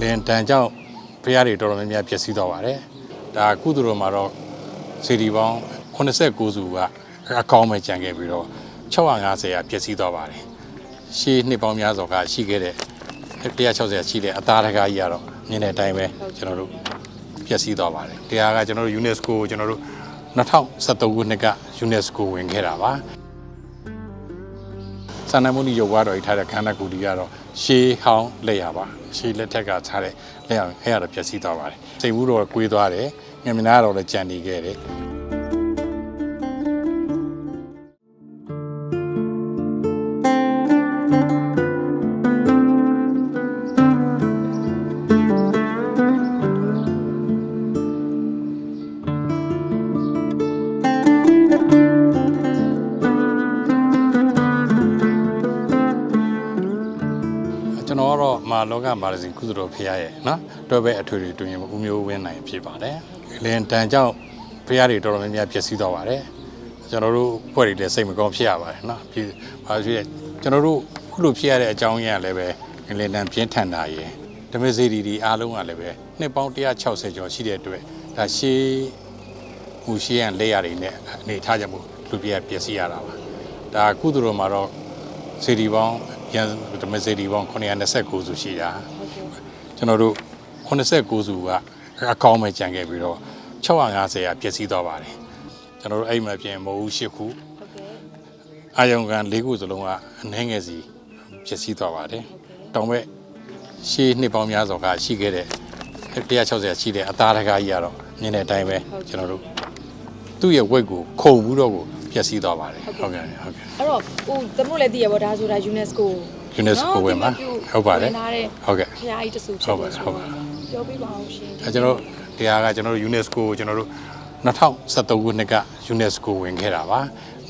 လင်တန်ကြောင့်ဖရားတွေတော်တော်များများပျက်စီးသွားပါတယ်ဒါကုသိုလ်တော်မှာတော့စီဒီပေါင်း89စုကအကောင်းမဲ့ကြံခဲ့ပြီးတော့650ရာပျက်စီးသွားပါတယ်ရှေးနှစ်ပေါင်းများစွာကရှိခဲ့တဲ့160ရှိတဲ့အသားတကားကြီးကတော့မြင်တဲ့အတိုင်းပဲကျွန်တော်တို့ပျက်စီးသွားပါတယ်တရားကကျွန်တော်တို့ UNESCO ကိုကျွန်တော်တို့2013ခုနှစ်က UNESCO ဝင်ခဲ့တာပါ စန္ဒမုန်ရုပ်ဝါတော်ကြီးထားတဲ့ခန္ဓာကိုယ်ကြီးကတော့ရှေးဟောင်းလက်ရပါရှေးလက်ထက်ကထားတဲ့လက်ရအဲ့ရတော့ပျက်စီးသွားပါတယ်စိတ်မှုတော့ကွေးသွားတယ်ညမနာတော့လည်းကြံနေခဲ့တယ် တော်ကတော့မာလောကမာရစီကုသတော်ဖရားရဲ့နော်တွဲပဲအထွေထွေတွင်ဦးမျိုးဝင်းနိုင်ဖြစ်ပါတယ်လင်တန်ကြောင့်ဖရားတွေတော်တော်များများပျက်စီးသွားပါတယ်ကျွန်တော်တို့ဖွဲ့တွေလည်းစိတ်မကောင်းဖြစ်ရပါတယ်နော်ပြီးပါဖြစ်ရဲ့ကျွန်တော်တို့ခုလိုဖြစ်ရတဲ့အကြောင်းရင်းကလည်းပဲလင်တန်ပြင်းထန်တာရယ်ဓမစေတီဒီအားလုံးကလည်းပဲနှစ်ပေါင်း160ကျော်ရှိတဲ့အတွက်ဒါရှေးမူရှိရန်လက်ရတွေနဲ့အနေထားကြမှုလူပြပျက်စီးရတာပါဒါကုသတော်မှာတော့စေတီပေါင်း ရန်ဓမ္မစေတီပေါင်း929စုရှိတာကျွန်တော်တို့89စုကအကောင်းမဲ့ကြံခဲ့ပြီးတော့650ရာပျက်စီးသွားပါတယ်ကျွန်တော်တို့အဲ့မှာပြင်မဟုတ်၈ခုဟုတ်ကဲ့အာယုံကန်၄ခုစလုံးကအနှဲငယ်စီပျက်စီးသွားပါတယ်တောင်ဘက်ရှေးနှစ်ပေါင်းများစွာကရှိခဲ့တဲ့160ရှိတဲ့အသားတကားကြီးကတော့မြင်တဲ့အတိုင်းပဲကျွန်တော်တို့သူ့ရဲ့ဝိတ်ကိုခုံဘူးတော့ကို ပျက်စီးသွားပါတယ်ဟုတ်ကဲ့ဟုတ်ကဲ့အဲ့တော့ဟိုသမတို့လည်းသိရပါဒါဆိုတာ UNESCO UNESCO ဝင်မှာဟုတ်ပါတယ်ဝင်လာတဲ့ဟုတ်ကဲ့ဖရားကြီးတဆူဖြစ်ဟုတ်ပါတယ်ဟုတ်ပါပြောပြပါအောင်ရှင်အဲကျွန်တော်တရားကကျွန်တော်တို့ UNESCO ကိုကျွန်တော်တို့2013ခုနှစ်က UNESCO ဝင်ခဲ့တာပါ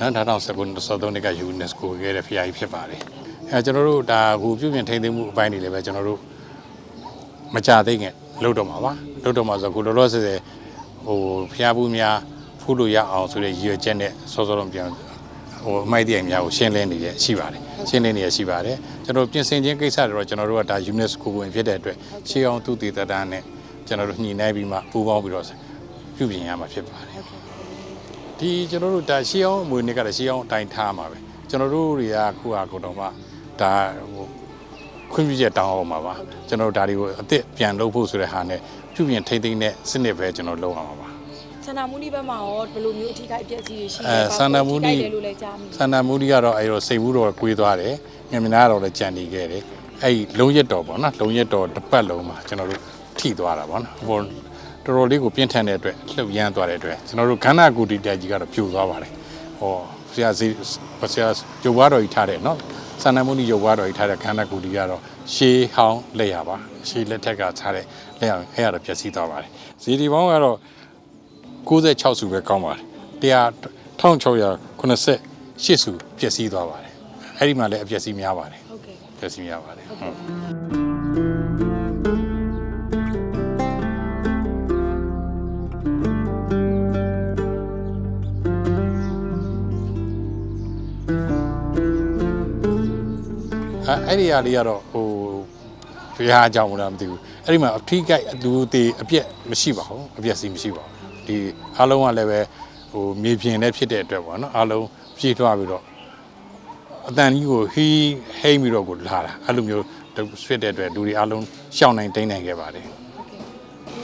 နော်2013နှစ်က UNESCO ခဲ့တဲ့ဖရားကြီးဖြစ်ပါတယ်အဲကျွန်တော်တို့ဒါဟိုပြုပြင်ထိန်းသိမ်းမှုအပိုင်းတွေလည်းပဲကျွန်တော်တို့မကြသိခင်လုပ်တော့မှာပါလုပ်တော့မှာဆိုခုလောလောဆယ်ဆယ်ဟိုဖရားဘူးများ ဖူးလို့ရအောင်ဆိုတဲ့ရည်ရွယ်ချက်နဲ့စောစောတော့ပြန်ဟိုအမိုက်တရားများကိုရှင်းလင်းနေရရှိပါတယ်ရှင်းလင်းနေရရှိပါတယ်ကျွန်တော်ပြင်ဆင်ခြင်းကိစ္စတွေတော့ကျွန်တော်တို့ကဒါ UNESCO ဝင်ဖြစ်တဲ့အတွက်ရှေးအောင်သူတည်တတ်တာနဲ့ကျွန်တော်တို့ညှိနှိုင်းပြီးမှပူးပေါင်းပြီးတော့ပြုပြင်ရမှာဖြစ်ပါတယ်ဒီကျွန်တော်တို့ဒါရှေးအောင်အမွေနှစ်ကလည်းရှေးအောင်အတိုင်းထားမှာပဲကျွန်တော်တို့တွေကခုဟာကိုတော့မှဒါဟိုခွင့်ပြုချက်တောင်းအောင်မှာပါကျွန်တော်တို့ဒါတွေကိုအစ်စ်ပြန်လုပ်ဖို့ဆိုတဲ့ဟာနဲ့ပြုပြင်ထိမ့်သိမ့်တဲ့စနစ်ပဲကျွန်တော်လုပ်အောင်ပါပါ ဆန္ဒမူနီဘက်မှာရောဘယ်လိုမျိုးအထီးကအပြည့်အစည်တွေရှိအဲလဲဆန္ဒမူနီထိခိုက်တယ်လို့လည်းကြားမိစန္ဒမူဒီကတော့အဲ့တော့စိတ်ဘူးတော့ကွေးသွားတယ်ညမနာတော့လည်းကြံနေခဲ့တယ်အဲ့ဒီလုံးရက်တော်ပေါ့နော်လုံးရက်တော်တစ်ပတ်လုံးမှာကျွန်တော်တို့ထိသွားတာပေါ့နော်ဟိုတော်တော်လေးကိုပြင်းထန်တဲ့အတွက်လှုပ်ရမ်းသွားတဲ့အတွက်ကျွန်တော်တို့ခန္ဓာကိုယ်တီတက်ကြီးကတော့ပြိုသွားပါတယ်ဟောဆရာစီဆရာရုပ်ဝါတော်ကြီးထားတယ်နော်စန္ဒမူနီရုပ်ဝါတော်ကြီးထားတဲ့ခန္ဓာကိုယ်တီကတော့ရှေးဟောင်းလက်ရပါရှေးလက်ထက်ကထားတဲ့လက်ရအဲ့ရတော့ပျက်စီးသွားပါတယ်ဇီဒီပေါင်းကတော့ 96စုပဲကောင်းပါတယ်1688စုပျက်စီးသွားပါတယ်အဲ့ဒီမှာလည်းအပျက်စီးများပါတယ်ဟုတ်ကဲ့ပျက်စီးများပါတယ်ဟုတ်အဲအဲ့ဒီဟာလေးကတော့ဟိုဘုရားအကြောင်းမလားမသိဘူးအဲ့ဒီမှာအထီးကိုက်အလူသေးအပြက်မရှိပါဘူးအပြက်စီမရှိပါဘူး ဒီအားလုံးကလည်းပဲဟိုမြေပြင်နဲ့ဖြစ်တဲ့အတွက်ပေါ့နော်အားလုံးပြေးသွားပြီးတော့အတန်ကြီးကိုဟီးဟိမ့်ပြီးတော့ကိုလာတာအဲ့လိုမျိုးဖြစ်တဲ့အတွက်လူတွေအားလုံးရှောင်းနိုင်တိမ့်နိုင်ခဲ့ပါတယ်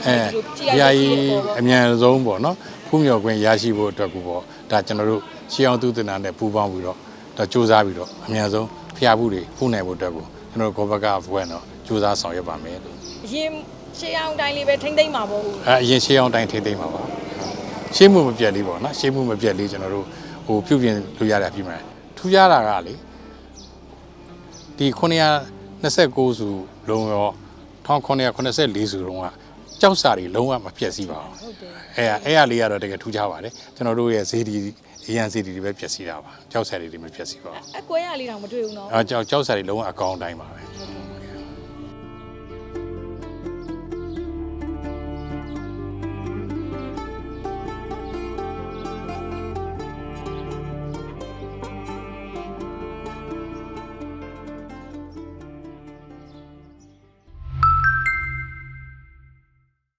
အဲဘုရားကြီးအမြန်ဆုံးပေါ့နော်ဖူးမြော်ခွင့်ရရှိဖို့အတွက်ကိုပေါ့ဒါကျွန်တော်တို့ရှေးအောင်သူတနာနဲ့ပူးပေါင်းပြီးတော့ဒါစူးစမ်းပြီးတော့အမြန်ဆုံးဖျားဖို့တွေဖူးနိုင်ဖို့အတွက်ကိုကျွန်တော်တို့ဘောဘကဘွဲ့တော့စူးစမ်းဆောင်ရွက်ပါမယ်လို့ရင် ရှေးအောင်တိုင်းလေးပဲထိမ့်သိမ့်မှာပေါ့ဟုတ်အဲအရင်ရှေးအောင်တိုင်းထိမ့်သိမ့်ပါပါရှေးမှုမပြတ်လေးပေါ့နော်ရှေးမှုမပြတ်လေးကျွန်တော်တို့ဟိုပြုပြင်လို့ရတာပြီးမှထူးခြားတာကလေဒီ929စုလုံးရော1984စုလုံးကကြောက်စာတွေလုံးဝမပြတ်စည်းပါဘူးဟုတ်တယ်အဲအဲ့အလေးကတော့တကယ်ထူးခြားပါတယ်ကျွန်တော်တို့ရဲ့ဈေးဒီရန်ဈေးဒီတွေပဲပြည့်စည်တာပါကြောက်ဆယ်တွေတွေမပြည့်စည်ပါဘူးအကွဲရလေးတော့မတွေ့ဘူးနော်အဲကြောက်ကြောက်ဆယ်တွေလုံးဝအကောင်တိုင်းပါပဲ